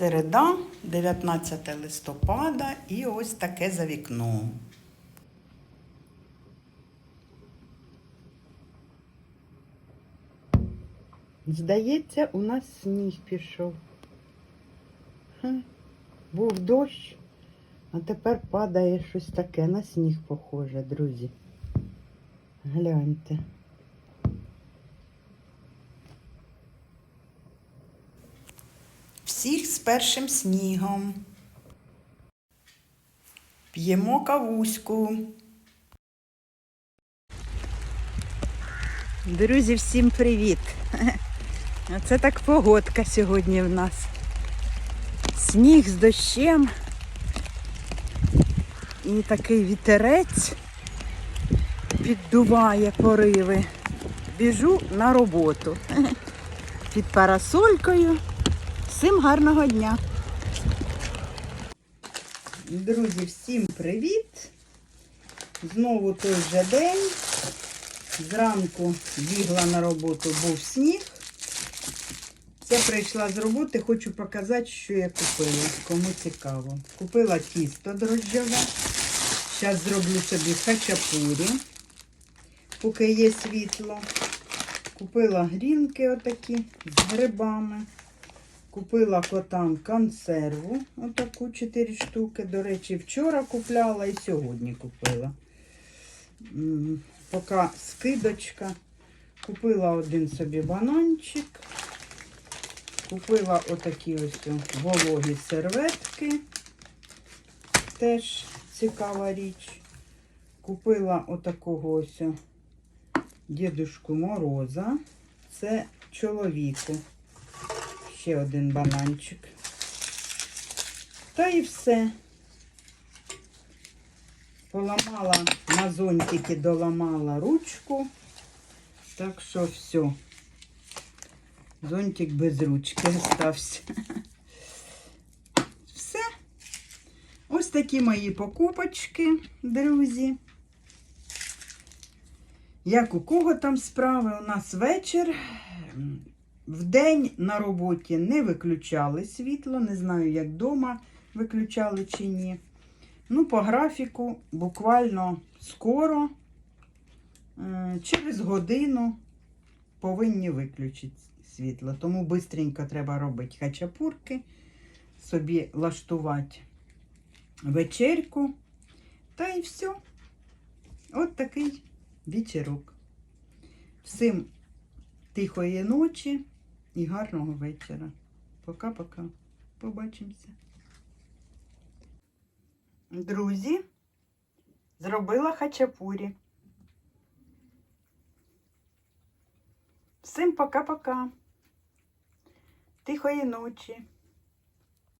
Середа, 19 листопада, і ось таке за вікном. Здається, у нас сніг пішов. Був дощ, а тепер падає щось таке на сніг похоже, друзі. Гляньте. Всіх з першим снігом. П'ємо кавуську. Друзі, всім привіт! Оце так погодка сьогодні в нас. Сніг з дощем і такий вітерець піддуває пориви. Біжу на роботу під парасолькою. Всім гарного дня! Друзі, всім привіт! Знову той же день. Зранку бігла на роботу, був сніг. Це прийшла з роботи, хочу показати, що я купила. Кому цікаво. Купила тісто дрожджове. Зараз зроблю собі хачапурі, поки є світло. Купила грінки отакі з грибами. Купила котам консерву, отаку 4 штуки. До речі, вчора купляла і сьогодні купила. Поки скидочка. Купила один собі бананчик. Купила отакі ось вологі серветки. Теж цікава річ. Купила отакого ось дідушку Мороза. Це чоловіку. Ще один бананчик. Та і все. Поламала на зонтики, доламала ручку. Так що все. Зонтик без ручки остався. Все. Ось такі мої покупочки, друзі. Як у кого там справи? У нас вечір. Вдень на роботі не виключали світло, не знаю, як вдома виключали чи ні. Ну, по графіку буквально скоро, е, через годину повинні виключити світло. Тому швидко треба робити хачапурки, собі лаштувати вечерку. Та і все. От такий вечірок. Всім тихої ночі і гарного вечора. Пока-пока. Побачимося. Друзі, зробила хачапурі. Всім пока-пока. Тихої ночі.